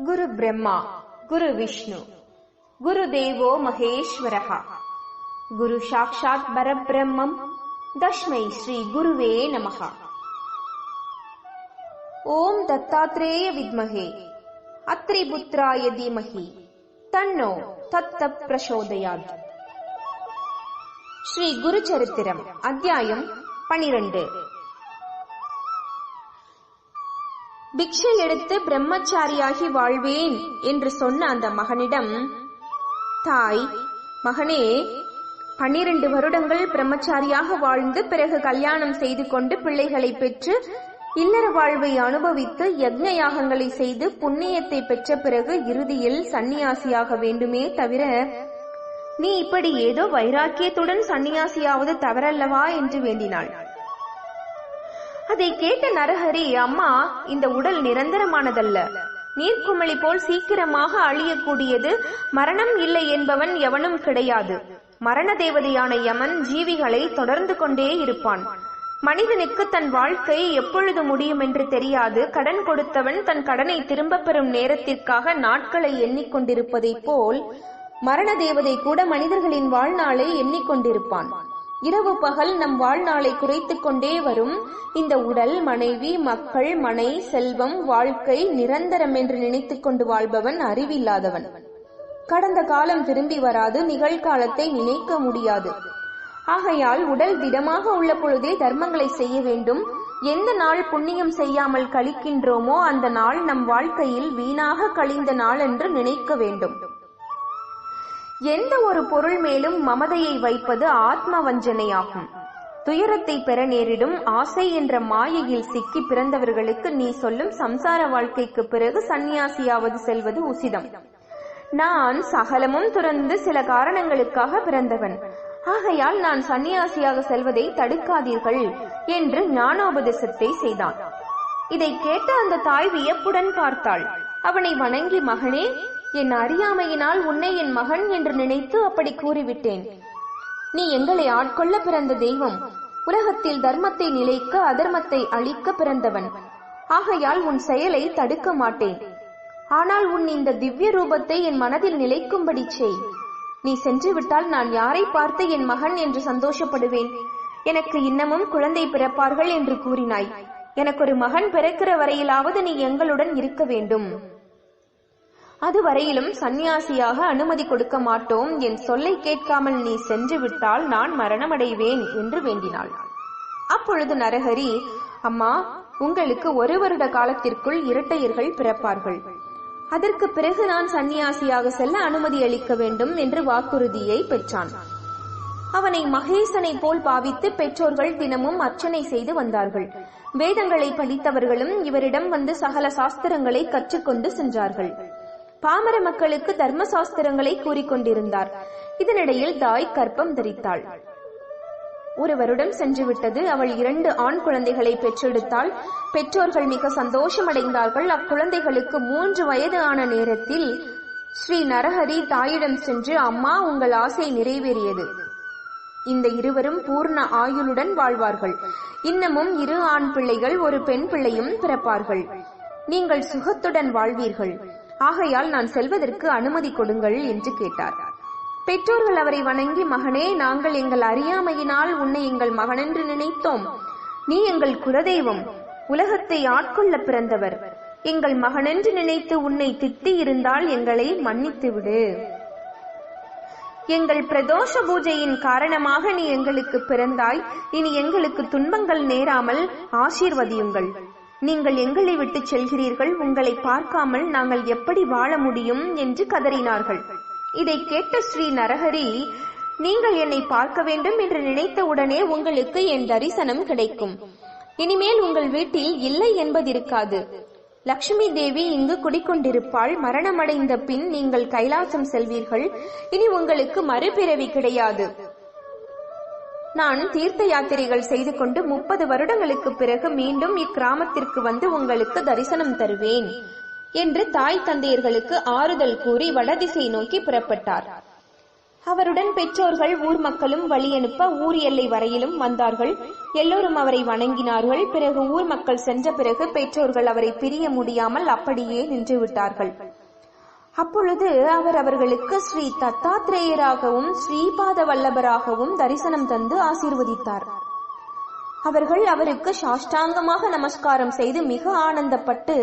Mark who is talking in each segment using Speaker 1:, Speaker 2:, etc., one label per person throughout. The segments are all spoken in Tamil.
Speaker 1: गुरुब्रह्मा गुरुविष्णु गुरुदेवो महेश्वरः। गुरुसाक्षात् परब्रह्मम् तस्मै श्रीगुरुवे नमः। ॐ दत्तात्रेय विद्महे अत्रिपुत्राय धीमहि तन्नो तत्तप्रचोदयात्। श्रीगुरुचरित्रम् अध्यायम् पनिरण्ड्। பிக்ஷை எடுத்து பிரம்மச்சாரியாகி வாழ்வேன் என்று சொன்ன அந்த மகனிடம் தாய் மகனே பன்னிரண்டு வருடங்கள் பிரம்மச்சாரியாக வாழ்ந்து பிறகு கல்யாணம் செய்து கொண்டு பிள்ளைகளை பெற்று இல்லற வாழ்வை அனுபவித்து யக்ஞ யாகங்களை செய்து புண்ணியத்தை பெற்ற பிறகு இறுதியில் சந்நியாசியாக வேண்டுமே தவிர நீ இப்படி ஏதோ வைராக்கியத்துடன் சந்நியாசியாவது தவறல்லவா? என்று வேண்டினாள். அதை கேட்ட நரஹரி அம்மா இந்த உடல் நிரந்தரமானதல்ல. நீர்க்குமிழி போல் சீக்கிரமாக அழியக்கூடியது மரணம் இல்லை என்பவன் எவனும் கிடையாது. மரண தேவதையான யமன் ஜீவிகளை தொடர்ந்து கொண்டே இருப்பான். மனிதனுக்கு தன் வாழ்க்கை எப்பொழுது முடியும் என்று தெரியாது. கடன் கொடுத்தவன் தன் கடனை திரும்பப் பெறும் நேரத்திற்காக நாட்களை எண்ணிக்கொண்டிருப்பதைப் போல் மரண தேவதை கூட மனிதர்களின் வாழ்நாளை எண்ணிக்கொண்டிருப்பான். இரவு பகல் நம் வாழ்நாளை குறைத்துக் கொண்டே வரும். இந்த உடல் மனைவி மக்கள் மனை செல்வம் வாழ்க்கை நிரந்தரம் என்று நினைத்துக் கொண்டு வாழ்பவன் அறிவில்லாதவன். கடந்த காலம் திரும்பி வராது நிகழ்காலத்தை நினைக்க முடியாது. ஆகையால் உடல் திடமாக உள்ள பொழுதே தர்மங்களை செய்ய வேண்டும். எந்த நாள் புண்ணியம் செய்யாமல் கழிக்கின்றோமோ அந்த நாள் நம் வாழ்க்கையில் வீணாக கழிந்த நாள் என்று நினைக்க வேண்டும். எந்த ஒரு பொருள் மேலும் மமதையை வைப்பது ஆத்ம வஞ்சனையாகும் துயரத்தை பெற நேரிடும் ஆசை என்ற மாயையில் சிக்கி பிறந்தவர்களுக்கு நீ சொல்லும் சம்சார வாழ்க்கைக்கு பிறகு சந்நியாசியாவது செல்வது உசிதம். நான் சகலமும் துறந்து சில காரணங்களுக்காக பிறந்தவன். ஆகையால் நான் சந்நியாசியாக செல்வதை தடுக்காதீர்கள் என்று ஞானோபதேசத்தை செய்தான். இதை கேட்ட அந்த தாய் வியப்புடன் பார்த்தாள். அவனை வணங்கி மகனே என் அறியாமையினால் உன்னை என் மகன் என்று நினைத்து அப்படி கூறிவிட்டேன். நீ எங்களை ஆட்கொள்ள பிறந்த தெய்வம். உலகத்தில் தர்மத்தை நிலைக்க அதர்மத்தை அழிக்க பிறந்தவன். ஆகையால் உன் செயலை தடுக்க மாட்டேன். ஆனால் உன் இந்த திவ்ய ரூபத்தை என் மனதில் நிலைக்கும்படி செய். நீ சென்று விட்டால் நான் யாரை பார்த்து என் மகன் என்று சந்தோஷப்படுவேன்? எனக்கு இன்னமும் குழந்தை பிறப்பார்கள் என்று கூறினாய். எனக்கு ஒரு மகன் பிறக்கிற வரையிலாவது நீ எங்களுடன் இருக்க வேண்டும். அதுவரையிலும் சந்நியாசியாக அனுமதி கொடுக்க மாட்டோம். என் சொல்லை கேட்காமல் நீ சென்று விட்டால் நான் மரணமடைவேன் என்று வேண்டினாள். அப்பொழுது நரஹரி அம்மா உங்களுக்கு ஒரு வருட காலத்திற்குள் இரட்டையர்கள் பிறப்பார்கள். அதற்கு பிறகு நான் சந்நியாசியாக செல்ல அனுமதி அளிக்க வேண்டும் என்று வாக்குறுதியை பெற்றான். அவனை மகேசனை போல் பாவித்து பெற்றோர்கள் தினமும் அர்ச்சனை செய்து வந்தார்கள். வேதங்களை படித்தவர்களும் இவரிடம் வந்து சகல சாஸ்திரங்களை கற்றுக்கொண்டு சென்றார்கள். பாமர மக்களுக்கு தர்ம சாஸ்திரங்களை கூறிக்கொண்டிருந்தார். இதனிடையில் தாய் கற்பம் தரித்தாள். ஒரு வருடம் சென்றுவிட்டது. அவள் இரண்டு ஆண் குழந்தைகளை பெற்றெடுத்தாள். பெற்றோர்கள் மிக சந்தோஷமடைந்தார்கள். அக்குழந்தைகளுக்கு மூன்று வயது ஆன நேரத்தில் ஸ்ரீ நரஹரி தாயிடம் சென்று அம்மா உங்கள் ஆசை நிறைவேறியது. இந்த இருவரும் பூர்ண ஆயுளுடன் வாழ்வார்கள். இன்னமும் இரு ஆண் பிள்ளைகள் ஒரு பெண் பிள்ளையும் பிறப்பார்கள். நீங்கள் சுகத்துடன் வாழ்வீர்கள். ஆகையால் நான் செல்வதற்கு அனுமதி கொடுங்கள் என்று கேட்டார். பெற்றோர்கள் அவரை வணங்கி மகனே நாங்கள் எங்கள் அறியாமையினால் உன்னை எங்கள் மகனென்று நினைத்தோம். நீ எங்கள் குலதெய்வம் உலகத்தை ஆட்கொள்ள பிறந்தவர். எங்கள் மகனென்று நினைத்து உன்னை திட்டி இருந்தால் எங்களை மன்னித்து விடு. எங்கள் பிரதோஷ பூஜையின் காரணமாக நீ எங்களுக்கு பிறந்தாய். இனி எங்களுக்கு துன்பங்கள் நேராமல் ஆசீர்வதியுங்கள். நீங்கள் எங்களை விட்டு செல்கிறீர்கள் உங்களை பார்க்காமல் நாங்கள் எப்படி வாழ முடியும் என்று கதறினார்கள். இதை கேட்ட ஸ்ரீ நரஹரி நீங்கள் என்னை பார்க்க வேண்டும் என்று நினைத்த உடனே உங்களுக்கு என் தரிசனம் கிடைக்கும். இனிமேல் உங்கள் வீட்டில் இல்லை என்பதிருக்காது. லக்ஷ்மி தேவி இங்கு குடிக்கொண்டிருப்பாள். மரணமடைந்த பின் நீங்கள் கைலாசம் செல்வீர்கள். இனி உங்களுக்கு மறுபிறவி கிடையாது. நான் தீர்த்த யாத்திரைகள் செய்து கொண்டு முப்பது வருடங்களுக்கு பிறகு மீண்டும் இக்கிராமத்திற்கு வந்து உங்களுக்கு தரிசனம் தருவேன் என்று தாய் தந்தையர்களுக்கு ஆறுதல் கூறி வடதிசை நோக்கி புறப்பட்டார். அவருடன் பெற்றோர்கள் ஊர் மக்களும் வழி அனுப்ப ஊர் எல்லை வரையிலும் வந்தார்கள். எல்லோரும் அவரை வணங்கினார்கள். பிறகு ஊர் மக்கள் சென்ற பிறகு பெற்றோர்கள் அவரை பிரிய முடியாமல் அப்படியே நின்று விட்டார்கள். அப்பொழுது அவர் அவர்களுக்கு ஸ்ரீ தத்தாத்ரேயராகவும் ஸ்ரீபாத வல்லபராகவும் தரிசனம் தந்து ஆசீர்வதித்தார். அவர்கள் அவருக்கு சாஷ்டாங்கமாக நமஸ்காரம் செய்து மிக ஆனந்தப்பட்டு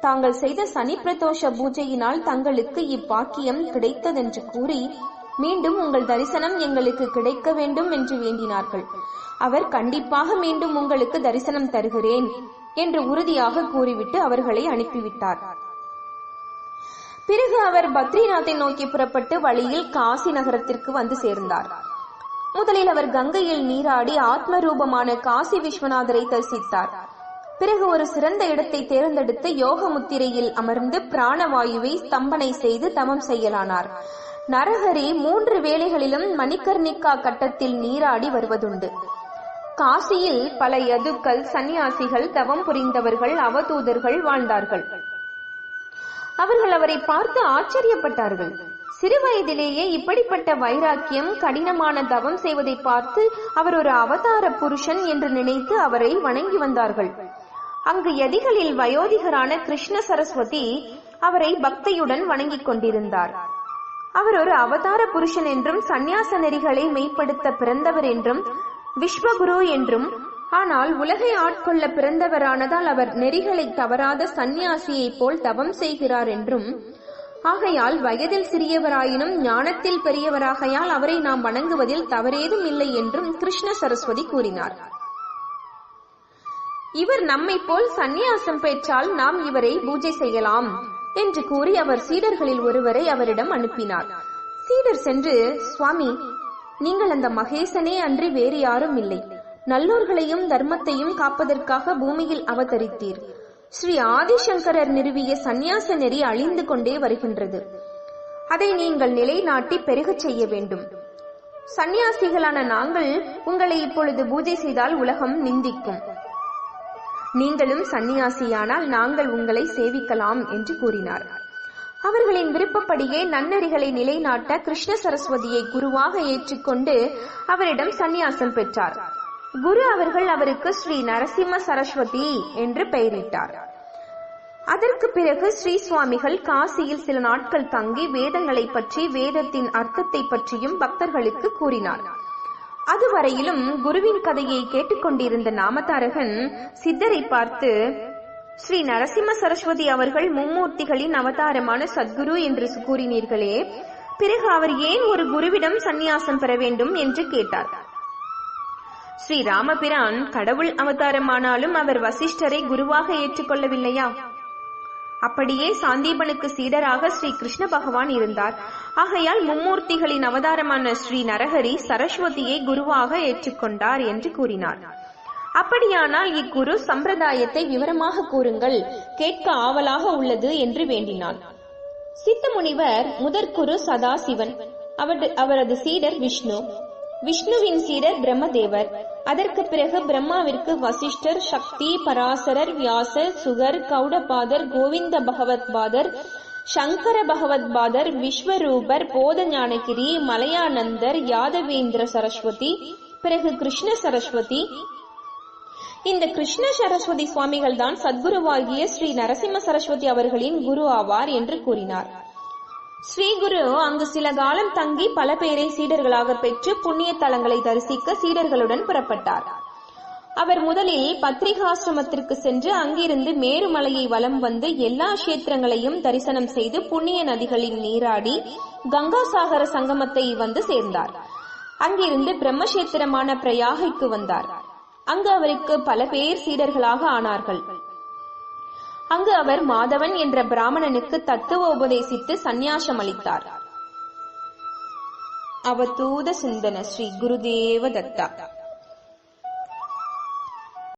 Speaker 1: தாங்கள் செய்த சனி பிரதோஷ பூஜையினால் தங்களுக்கு இப்பாக்கியம் கிடைத்ததென்று கூறி மீண்டும் உங்கள் தரிசனம் எங்களுக்கு கிடைக்க வேண்டும் என்று வேண்டினார்கள். அவர் கண்டிப்பாக மீண்டும் உங்களுக்கு தரிசனம் தருகிறேன் என்று உறுதியாக கூறிவிட்டு அவர்களை அனுப்பிவிட்டார். பிறகு அவர் பத்ரிநாத்தை நோக்கி புறப்பட்டு வழியில் காசி நகரத்திற்கு வந்து சேர்ந்தார். முதலில் அவர் கங்கையில் நீராடி ஆத்ம ரூபமான காசி விஸ்வநாதரை தரிசித்தார். பிறகு ஒரு சிறந்த இடத்தை தேர்ந்தெடுத்து யோக முத்திரையில் அமர்ந்து பிராணவாயுவை ஸ்தம்பனை செய்து தமம் செய்யலானார். நரஹரி மூன்று வேளைகளிலும் மணிகர்ணிக்கா கட்டத்தில் நீராடி வருவதுண்டு. காசியில் பல யதுக்கள் சந்நியாசிகள் தவம் புரிந்தவர்கள் அவதூதர்கள் வாழ்ந்தார்கள். அவர்கள் அவரை பார்த்து ஆச்சரியப்பட்டார்கள். சிறுவயதிலேயே இப்படிப்பட்ட வைராக்கியம் கடினமான தவம் செய்வதை பார்த்து அவர் ஒரு அவதார புருஷன் என்று நினைத்து அவரை வணங்கி வந்தார்கள். அங்கு எதிகளில் வயோதிகரான கிருஷ்ண சரஸ்வதி அவரை பக்தியுடன் வணங்கிக் கொண்டிருந்தார். அவர் ஒரு அவதார புருஷன் என்றும் சந்நியாச நெறிகளை மெய்ப்படுத்த பிறந்தவர் என்றும் விஸ்வகுரு என்றும் ஆனால் உலகை ஆட்கொள்ள பிறந்தவரானதால் அவர் நெறிகளை தவறாத சந்நியாசியைப் போல் தவம் செய்கிறார் என்றும் ஆகையால் வயதில் சிறியவராயினும் ஞானத்தில் பெரியவராகையால் அவரை நாம் வணங்குவதில் தவறேதும் இல்லை என்றும் கிருஷ்ண சரஸ்வதி கூறினார். இவர் நம்மை போல் சந்நியாசம் பெற்றால் நாம் இவரை பூஜை செய்யலாம் என்று கூறி அவர் சீடர்களில் ஒருவரை அவரிடம் அனுப்பினார். சீடர் சென்று சுவாமி நீங்கள் அந்த மகேசனே அன்றி வேறு யாரும் இல்லை. நல்லோர்களையும் தர்மத்தையும் காப்பதற்காக பூமியில் அவதரித்தீர். ஸ்ரீ ஆதிசங்கரர் நிறுவிய சந்நியாச நெறி அழிந்து கொண்டே வருகின்றது. அதை நீங்கள் நிலைநாட்டி பெருகச் செய்ய வேண்டும். சந்நியாசிகளான நாங்கள் உங்களை இப்பொழுது பூஜை செய்தால் உலகம் நிந்திக்கும். நீங்களும் சந்நியாசியானால் நாங்கள் உங்களை சேவிக்கலாம் என்று கூறினார். அவர்களின் விருப்பப்படியே நன்னறிகளை நிலைநாட்ட கிருஷ்ண சரஸ்வதியை குருவாக ஏற்றுக்கொண்டு அவரிடம் சந்நியாசம் பெற்றார். குரு அவர்கள் அவருக்கு ஸ்ரீ நரசிம்ம சரஸ்வதி என்று பெயரிட்டார். அதற்கு பிறகு ஸ்ரீ சுவாமிகள் காசியில் சில நாட்கள் தங்கி வேதங்களை பற்றி வேதத்தின் அர்த்தத்தை பற்றியும் பக்தர்களுக்கு கூறினார். அதுவரையிலும் குருவின் கதையை கேட்டுக்கொண்டிருந்த நாமதாரகன் சித்தரை பார்த்து ஸ்ரீ நரசிம்ம சரஸ்வதி அவர்கள் மும்மூர்த்திகளின் அவதாரமான சத்குரு என்று கூறினீர்களே பிறகு அவர் ஏன் ஒரு குருவிடம் சந்நியாசம் பெற வேண்டும்? என்று கேட்டார். ஸ்ரீ ராமபிரான் கடவுள் அவதாரமானாலும் அவர் வசிஷ்டரை குருவாக ஏற்றுக்கொள்ளவில்லையா? அப்படியே சாந்தீபனுக்கு சீடராக ஸ்ரீ கிருஷ்ண பகவான் இருந்தார். ஆகையால் மும்மூர்த்திகளின் அவதாரமான ஸ்ரீ நரஹரி சரஸ்வதியை குருவாக ஏற்றுக்கொண்டார் என்று கூறினார். அப்படியானால் இக்குரு சம்பிரதாயத்தை விவரமாக கூறுங்கள். கேட்க ஆவலாக உள்ளது என்று வேண்டினான். சித்த முனிவர் முதற்குரு சதாசிவன் அவரது அவரது சீடர் விஷ்ணு விஷ்ணுவின் சீடர் பிரம்மதேவர். அதற்கு பிறகு பிரம்மாவிற்கு வசிஷ்டர் சக்தி பராசரர் வியாசர் சுகர் கௌடபாதர் கோவிந்த பகவத் பாதர் சங்கர பகவத் பாதர் விஸ்வரூபர் போத ஞானகிரி மலையானந்தர் யாதவேந்திர சரஸ்வதி பிறகு கிருஷ்ண சரஸ்வதி. இந்த கிருஷ்ண சரஸ்வதி சுவாமிகள் தான் சத்குருவாகிய ஸ்ரீ நரசிம்ம சரஸ்வதி அவர்களின் குரு ஆவார் என்று கூறினார். ஸ்ரீகுரு அங்கு சில காலம் தங்கி பல பேரை சீடர்களாக பெற்று புண்ணிய தலங்களை தரிசிக்க சீடர்களுடன் புறப்பட்டார். அவர் முதலில் பத்ரிகாசிரமத்திற்கு சென்று அங்கிருந்து மேருமலையை வலம் வந்து எல்லா கஷேத்திரங்களையும் தரிசனம் செய்து புண்ணிய நதிகளில் நீராடி கங்காசாகர சங்கமத்தை வந்து சேர்ந்தார். அங்கிருந்து பிரம்மசேத்திரமான பிரயாகைக்கு வந்தார். அங்கு அவருக்கு பல பேர் சீடர்களாக ஆனார்கள். அங்கு அவர் மாதவன் என்ற பிராமணனுக்கு தத்துவ உபதேசித்து சந்நியாசம் அளித்தார் அவதூத சிந்தன ஸ்ரீ குருதேவ தத்தா.